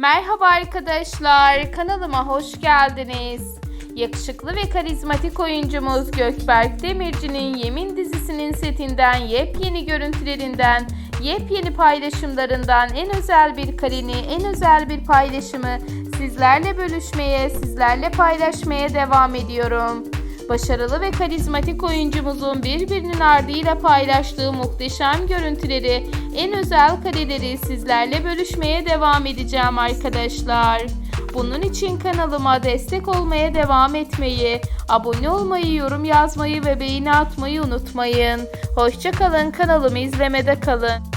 Merhaba arkadaşlar, kanalıma hoş geldiniz. Yakışıklı ve karizmatik oyuncumuz Gökberk Demirci'nin Yemin dizisinin setinden yepyeni görüntülerinden, yepyeni paylaşımlarından en özel bir kareni, en özel bir paylaşımı sizlerle bölüşmeye, sizlerle paylaşmaya devam ediyorum. Başarılı ve karizmatik oyuncumuzun birbirinin ardıyla paylaştığı muhteşem görüntüleri, en özel kareleri sizlerle bölüşmeye devam edeceğim arkadaşlar. Bunun için kanalıma destek olmaya devam etmeyi, abone olmayı, yorum yazmayı ve beğeni atmayı unutmayın. Hoşçakalın kanalımı izlemede kalın.